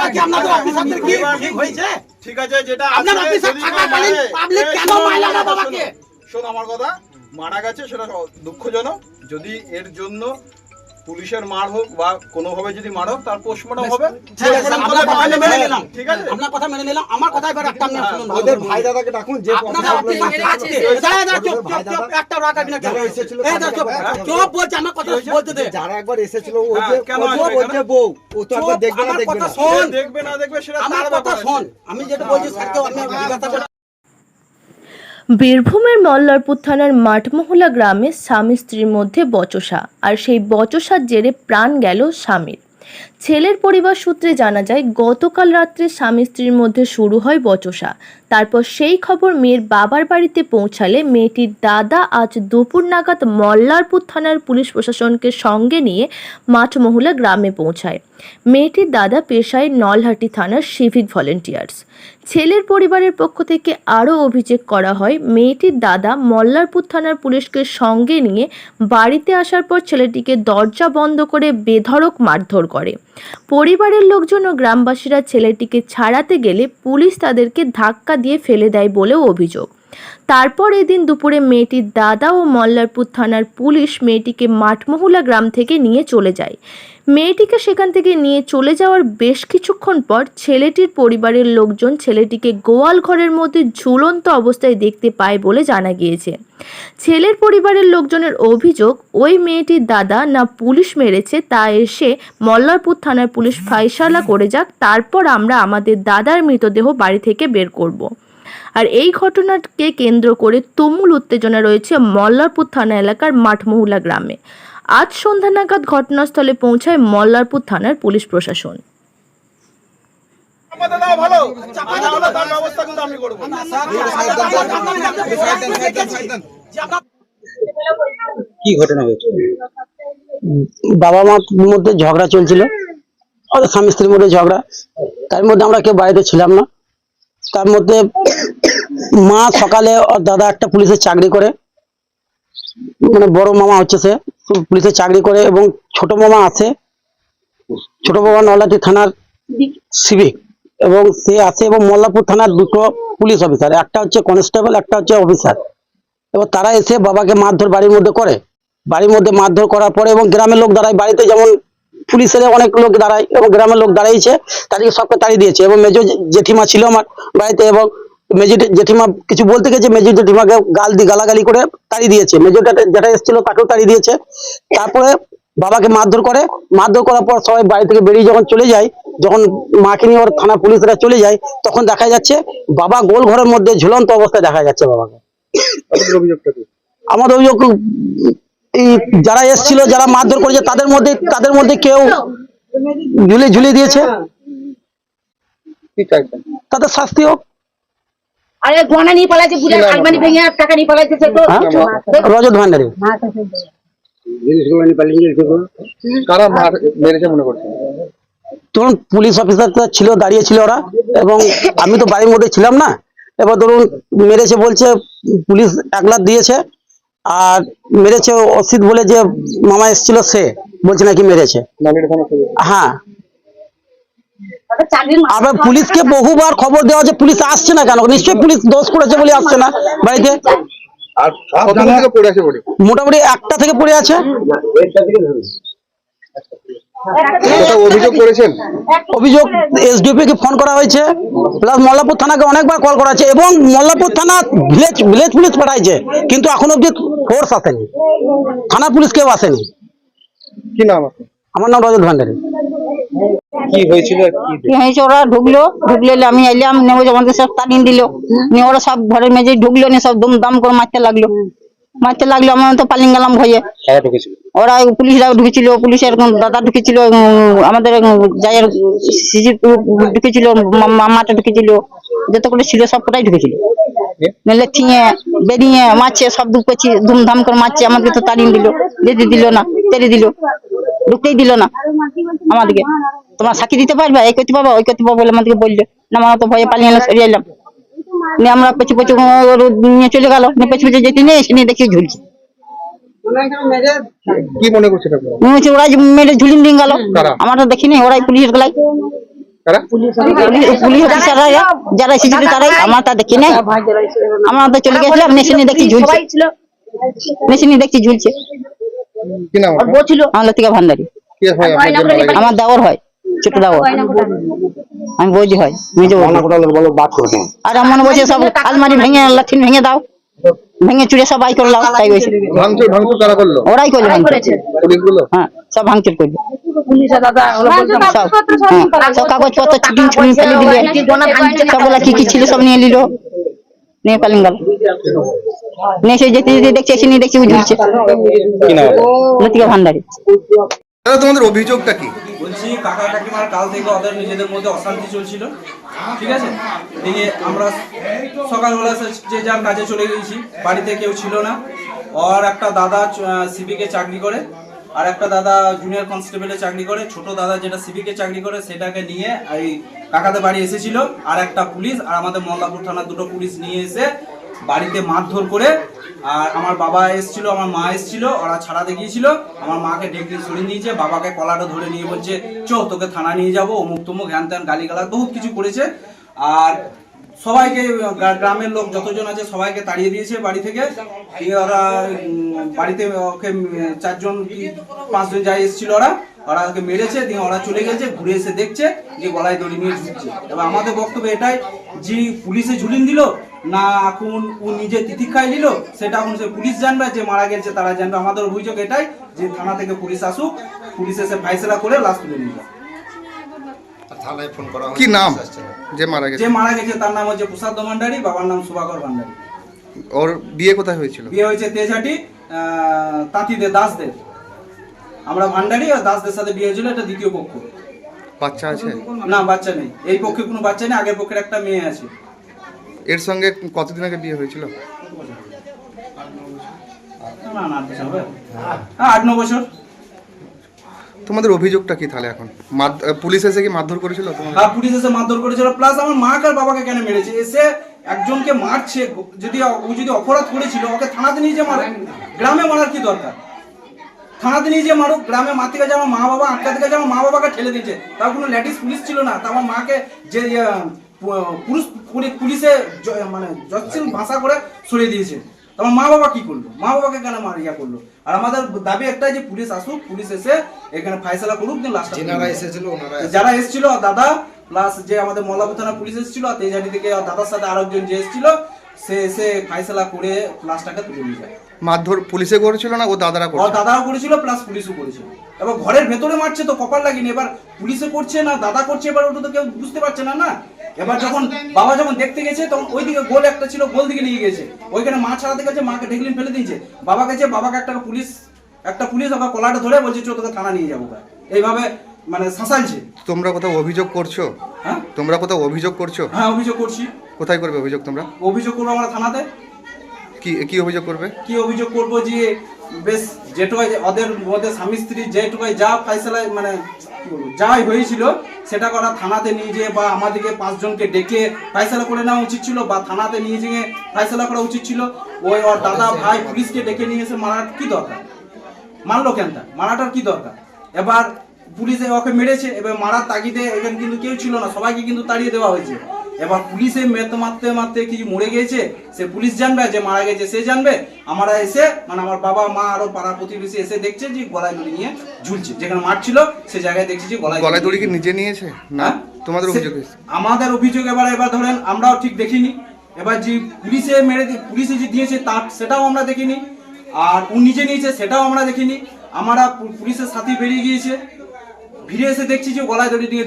তোমরা কি আপনাদের অফিসারদের কি? ঠিক হয়েছে? ঠিক আছে যেটা আপনার অফিসার থাকাকালীন পাবলিক কেন মাইলা না বাবাকে? শোন আমার কথা মারা গেছে সেটা দুঃখজনক। যদি এর জন্য পুলিশের মার হোক বা কোনোভাবে যদি মার হোক তার পোস্টমর্টম হবে। ঠিক আছে, আপনার কথা মেনে নিলাম। ঠিক আছে? আপনার কথা নিলাম আমার কথা এবার একটা আপনি শুনুন ওদের ভাই দাদাকে ডাকুন যে আপনাদের অফিসার আছে। দাঁড়া, দাঁড়া, চুপ, চুপ, চুপ, একটা রাগ আসবি না যারা এসেছিল এই দাঁড়া, চুপ, চুপ বলছে, আমার কথা বলতে দে। যারা একবার এসেছিল ও হ্যাঁ, যে ও বউ ও তো একবার দেখবে না দেখবে না। শোন। দেখবে না দেখবে সেটা আমার কথা শোন। আমি যেটা বলছি আমি বীরভূমের মল্লারপুর থানার মাঠমহলা গ্রামে স্বামী স্ত্রীর মধ্যে বচসা, আর সেই বচসার জেরে প্রাণ গেল স্বামীর। ছেলের পরিবার সূত্রে জানা যায়, গতকাল রাত্রে স্বামী স্ত্রীর মধ্যে শুরু হয় বচসা। তারপর সেই খবর মেয়ের বাবার বাড়িতে পৌঁছালে মেয়েটির দাদা আজ দুপুর নাগাদ মল্লারপুর থানার পুলিশ প্রশাসনকে সঙ্গে নিয়ে মাঠমোহলা গ্রামে পৌঁছায়। মেয়েটির দাদা পেশায় নলহাটি থানার সিভিক ভলেন্টিয়ার্স। ছেলের পরিবারের পক্ষ থেকে আরও অভিযোগ করা হয়, মেয়েটির দাদা মল্লারপুর থানার পুলিশকে সঙ্গে নিয়ে বাড়িতে আসার পর ছেলেটিকে দরজা বন্ধ করে বেধড়ক মারধর করে। পরিবারের লোকজন ও গ্রামবাসীরা ছেলেটিকে ছাড়াতে গেলে পুলিশ তাদেরকে ধাক্কা দিয়ে ফেলে দেয় বলেও অভিযোগ। তারপর এদিন দুপুরে মেয়েটির দাদা ও মল্লারপুর থানার পুলিশ মেয়েটিকে মাঠমহুলা গ্রাম থেকে নিয়ে চলে যায়। মেয়েটিকে সেখান থেকে নিয়ে চলে যাওয়ার বেশ কিছুক্ষণ পর ছেলেটির পরিবারের লোকজন ছেলেটিকে গোয়াল ঘরের মধ্যে ঝুলন্ত অবস্থায় দেখতে পায় বলে জানা গিয়েছে ছেলের পরিবারের লোকজনের অভিযোগ, ওই মেয়েটির দাদা না পুলিশ মেরেছে তা এসে মল্লারপুর থানার পুলিশ ফাইসালা করে যাক, তারপর আমরা আমাদের দাদার মৃতদেহ বাড়ি থেকে বের করব। আর এই ঘটনাকে কেন্দ্র করে তুমুল উত্তেজনা রয়েছে মল্লারপুর থানা এলাকার মাঠমহুলা গ্রামে আজ সন্ধ্যা নাগাদ ঘটনাস্থলে পৌঁছায় মল্লারপুর থানার পুলিশ প্রশাসন। ভালো। তার ব্যবস্থা কিন্তু আমি করব। কি ঘটনা হয়েছে? বাবা মার মধ্যে ঝগড়া চলছিল। স্বামী স্ত্রীর মধ্যে ঝগড়া। তার মধ্যে আমরা কেউ বাড়িতে ছিলাম না। তার মধ্যে মা সকালে ওর দাদা একটা পুলিশের চাকরি করে। মানে বড় মামা হচ্ছে সে। পুলিশের চাকরি করে এবং ছোট মামা আছে। ছোট মামা নলাটি থানার সিভিক এবং সে আছে এবং মোল্লাপুর থানার দুটো পুলিশ অফিসার। একটা হচ্ছে কনস্টেবল, একটা হচ্ছে অফিসার। এবং তারা এসে বাবাকে মারধর বাড়ির মধ্যে করে। বাড়ির মধ্যে মারধর করার পরে এবং গ্রামের লোক দাঁড়ায়। বাড়িতে যেমন পুলিশের অনেক লোক দাঁড়ায় এবং গ্রামের লোক দাঁড়িয়েছে তাদেরকে সবকে তাড়িয়ে দিয়েছে। এবং মেজো জেঠিমা ছিল আমার বাড়িতে এবং মেজো জেঠিমা কিছু বলতে গেছে মেজো জেঠিমাকে গাল দিয়ে গালাগালি করে তাড়িয়ে দিয়েছে। মেজোটা যেটা এসেছিল তাকেও তাড়িয়ে দিয়েছে। তারপরে বাবাকে মারধর করে। মারধর করার পর সবাই বাড়ি থেকে বেরিয়ে যখন চলে যায় যখন মাকে নিয়ে ওর থানা পুলিশরা চলে যায় তখন দেখা যাচ্ছে বাবা গোল ঘরের মধ্যে ঝুলন্ত অবস্থায় দেখা যাচ্ছে বাবাকে। আমাদের অভিযোগ এই যারা এসেছিল যারা মারধর করেছে তাদের মধ্যে তাদের মধ্যে কেউ ঝুলে ঝুলিয়ে দিয়েছে। তাদের শাস্তি হোক। আরে গয়না নিয়ে পালাইছে বুড়া আলমারি ভেঙে টাকা নিয়ে পালাইছে সে তো? রজত ভান্ডারী। কারা মার মেরেছে মনে ধরুন পুলিশ অফিসার ছিল দাঁড়িয়ে ছিল ওরা। এবং আমি তো বাড়ির মধ্যে ছিলাম না। এবার ধরুন মেরেছে বলছে পুলিশ একলা দিয়েছে। আর মেরেছে অসিত বলে যে মামা এসেছিল সে বলছে নাকি মেরেছে। হ্যাঁ। আবার পুলিশকে বহুবার খবর দেওয়া যে পুলিশ আসছে না কেন? নিশ্চয়ই পুলিশ দোষ করেছে বলে আসছে না বাড়িতে? আর কতক্ষণ থেকে পড়ে আছে বলে। মোটামুটি একটা থেকে পড়ে আছে? অভিযোগ করেছেন? এসডিপি কে ফোন করা হয়েছে প্লাস মল্লাপুর থানাকে অনেকবার কল করা হয়েছে এবং মল্লাপুর থানা ভিলেজ ভিলেজ পুলিশ পাঠাইছে কিন্তু এখন অব্দি ফোর্স আসেনি। থানা পুলিশ কেউ আসেনি। কি নাম আমার নাম রজত ভান্ডারী। কি হয়েছিল কি? কি হয়েছে? ওরা ঢুকলো ঢুকলে আমি এলাম নেব আমাদের সব তাড়িয়ে দিল নিয়ে ওরা সব ঘরের মেঝে ঢুকলো নিয়ে সব দুম দাম করে মারতে লাগল। মারতে লাগল আমরা তো পালিয়ে গেলাম ভয়ে। ওরা পুলিশরা ঢুকেছিল পুলিশের দাদা ঢুকেছিল আমাদের যাইয়ের সিজি ঢুকেছিল মামাটা ঢুকেছিল যত করে ছিল সব কটাই ঢুকেছিল মেলে থিয়ে বেরিয়ে মারছে সব করছি ধুমধাম করে মারছে আমাদেরকে তো তাড়িয়ে দিল যেতে দিল না তেড়ে দিল। ঢুকতেই দিল না। আমাদেরকে। তোমরা সাক্ষী দিতে পারবে? এই করতে পারব ওই করতে পারব বলে আমাদেরকে বলল। না আমরা তো ভয়ে পালিয়ে এলাম সরিয়ে এলাম। নিয়ে আমরা পেছু পেছু নিয়ে চলে গেল। নিয়ে পেছু পেছু যেতে নিয়ে এসে নিয়ে দেখি ঝুলছি। কি মনে ওরাই মেরে গেল? আমরা তো দেখিনি ওরাই পুলিশের গলায়। পুলিশ অফিসাররা যারা এসেছিল তারাই। আমার তা দেখি নাই। আমরা তো চলে গেছিলাম মেশিনে দেখছি ঝুলছে। মেশিনে দেখছি ঝুলছে। কি নাম আমার লতিকা ভান্ডারি। হয় দেওয়ার হয় ছোট দেওয়ার আমি হয়। আর মনে বলছে সব আলমারি ভেঙে লাঠিন ভেঙে দাও। ভেঙে চুড়ে সবাই করলাম তাই হয়েছে। ভাঙচুর ভাঙচুর কারা করল? ওরাই করল ভাঙচুর। পুলিশগুলো? হ্যাঁ সব ভাঙচুর করল। সব হ্যাঁ, কাগজপত্র ছুটি ছুটি ফেলে দিলে। সবগুলা কি কি ছিল সব নিয়ে নিল। নিয়ে গেল নিয়ে যেতে যেতে দেখছি এসে নিয়ে দেখছি ও ঝুলছে কি নাম আপনার? লতিকা ভান্ডারি। দাদা তোমাদের অভিযোগটা কি? বলছি কাকা কাকিমার কাল থেকে ওদের নিজেদের মধ্যে অশান্তি চলছিল ঠিক আছে? দিয়ে আমরা সকালবেলা যে যার কাজে চলে গেছি বাড়িতে কেউ ছিল না। ওর একটা দাদা সিভিকে চাকরি করে। আর একটা দাদা জুনিয়র কনস্টেবলে চাকরি করে, ছোট দাদা যেটা সিভিকে চাকরি করে, সেটাকে নিয়ে এই কাকাদের বাড়ি এসেছিল। আর একটা পুলিশ, আর আমাদের মল্লাপুর থানার দুটো পুলিশ নিয়ে এসে বাড়িতে মারধর করে, আর আমার বাবা এসেছিল, আমার মা এসেছিল, ওরা ছাড়াতে গিয়েছিল আমার মাকে ডেকে সরিয়ে নিয়েছে, বাবাকে কলাটা ধরে নিয়ে বলছে, চো, তোকে থানা নিয়ে যাব, অমুক তমুক হ্যান ত্যান গালিগালাজ, বহুত কিছু করেছে। আর সবাইকে গ্রামের লোক যতজন আছে সবাইকে তাড়িয়ে দিয়েছে বাড়ি থেকে। দিয়ে ওরা বাড়িতে ওকে চারজন পাঁচজন যাই এসেছিল ওরা ওরা ওকে মেরেছে, দিয়ে ওরা চলে গেছে, ঘুরে এসে দেখছে যে গলায় দড়ি নিয়ে ঝুঁকছে এবার আমাদের বক্তব্য এটাই, যে পুলিশে ঝুলিন দিল, না এখন ও নিজে তিতিক্ষায় নিল, সেটা এখন সে পুলিশ জানবে, যে মারা গেছে তারা জানবে। আমাদের অভিযোগ এটাই, যে থানা থেকে পুলিশ আসুক, পুলিশ এসে ফাইসলা করে লাশ তুলে নিয়ে যাবে কি নাম? যে মারা যে গেছে মারা গেছে তার নাম হচ্ছে প্রসাদ ভান্ডারী বাবার নাম সুভাকর ভান্ডারী। ওর বিয়ে কোথায় হয়েছিল? বিয়ে হয়েছে তেজহাটি আহ, তাঁতিদের দাসদের। আমরা ভান্ডারি আর দাসদের সাথে বিয়ে হয়েছিল এটা দ্বিতীয় পক্ষ। বাচ্চা আছে? না বাচ্চা নেই। এই পক্ষে কোনো বাচ্চা নেই আগের পক্ষের একটা মেয়ে আছে। এর সঙ্গে কতদিন আগে বিয়ে হয়েছিল? না না আট বছর হ্যাঁ আট ন বছর। তোমাদের অভিযোগটা কি তাহলে এখন? পুলিশ এসে কি মারধর করেছিল হ্যাঁ পুলিশ এসে মারধর করেছিল। প্লাস আমার মা আর বাবাকে কেন মেরেছে? এসে একজনকে মারছে যদি ও যদি অপরাধ করেছিল ওকে থানাতে নিয়ে যে মারো। গ্রামে মারার কি দরকার? থানাতে নিয়ে যে মারুক। গ্রামে মারতে গেছে আমার মা বাবা আটকাতে গেছে আমার মা বাবাকে ঠেলে দিয়েছে। তার কোনো লেডিস পুলিশ ছিল না। তা আমার মাকে যে ইয়ে, পুরুষ পুলিশে মানে জচ্ছিল ভাষা করে সরিয়ে দিয়েছে। আমার মা বাবা কি করল? মা বাবাকে কেন মারিয়া করল? আর আমাদের দাবি একটাই যে পুলিশ আসুক পুলিশ এসে এখানে ফাইসলা করুক লাস্ট যেনারা এসেছিল যারা এসেছিল দাদা প্লাস যে আমাদের মল্লাপুর থানা পুলিশ এসেছিল তেজানি থেকে দাদার সাথে আরেকজন যে এসেছিল সে এসে ফাইসলা করে তুলে নিয়ে যায়। মারধর পুলিশে করেছিল না ও দাদারা ওর করছে দাদাও করেছিল প্লাস পুলিশও করেছিল। এবার ঘরের ভেতরে মারছে তো কপাল লাগেনি। এবার পুলিশে করছে না দাদা করছে এবার ওটা তো কেউ বুঝতে পারছে না না? এবার যখন বাবা যখন দেখতে গেছে তখন ওইদিকে গোল একটা ছিল গোল দিকে নিয়ে গেছে ওইখানে মা ছাড়াতে গেছে মাকে ঢেকলিন ফেলে দিয়েছে। বাবা গেছে বাবাকে একটা পুলিশ একটা পুলিশ আবার কলাটা ধরে বলছে চো তোকে থানা নিয়ে যাব। এইভাবে মানে শাসাইছে তোমরা কোথাও অভিযোগ করছ? হ্যাঁ? তোমরা কোথাও অভিযোগ করছ? হ্যাঁ অভিযোগ করছি। কোথায় করবে অভিযোগ তোমরা? অভিযোগ করব আমরা থানাতে। কি কি অভিযোগ করবে? কি অভিযোগ করব যে বেশ যেটুকাই ওদের ওদের স্বামী স্ত্রী যেটুকাই যা ফাইসলায় মানে যাই হয়েছিল সেটা করা থানাতে নিয়ে যেয়ে বা আমাদেরকে পাঁচজনকে ডেকে ফাইসলা করে নেওয়া উচিত ছিল বা থানাতে নিয়ে যেয়ে ফাইসলা করা উচিত ছিল। ওই ওর দাদা ভাই পুলিশকে ডেকে নিয়ে এসে মারার কি দরকার? মারলো কেন তা মারাটার কি দরকার? এবার পুলিশে ওকে মেরেছে এবার মারার তাগিদে এখানে কিন্তু কেউ ছিল না সবাইকে কিন্তু তাড়িয়ে দেওয়া হয়েছে। এবার পুলিশে মেতে মারতে মারতে কিছু মরে গেছে সে পুলিশ জানবে যে মারা গেছে সে জানবে। আমরা এসে মানে আমার বাবা মা আরও পাড়া প্রতিবেশী এসে দেখছে যে গলায় দড়ি নিয়ে ঝুলছে। যেখানে মারছিল সে জায়গায় দেখছি যে গলায় গলায় দড়ি কি নিজে নিয়েছে? না? হ্যাঁ? তোমাদের অভিযোগ আমাদের অভিযোগ এবার এবার ধরেন আমরাও ঠিক দেখিনি। এবার যে পুলিশে মেরে পুলিশে যে দিয়েছে তার সেটাও আমরা দেখিনি। আর ও নিজে নিয়েছে সেটাও আমরা দেখিনি। আমরা পুলিশের সাথে বেরিয়ে গিয়েছে। ফিরে এসে দেখছি যে গলায় দড়ি নিয়ে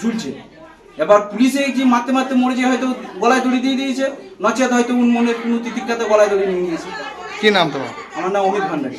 ঝুলছে। এবার পুলিশে যে মারতে মারতে মরে মরেছে হয়তো গলায় দড়ি দিয়ে দিয়েছে নচেত হয়তো উন্মনের কোনো তিতিকাতে গলায় দড়ি নিয়ে নিয়েছে। কি নাম তোমার? আমার নাম Amit Bhandari.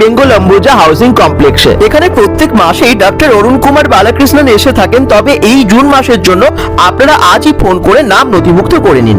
Bengal Ambuja housing কমপ্লেক্সে। এখানে প্রত্যেক মাসেই ডক্টর অরুণ কুমার বালাকৃষ্ণন এসে থাকেন, তবে এই জুন মাসের জন্য আপনারা আজই ফোন করে নাম নথিভুক্ত করে নিন।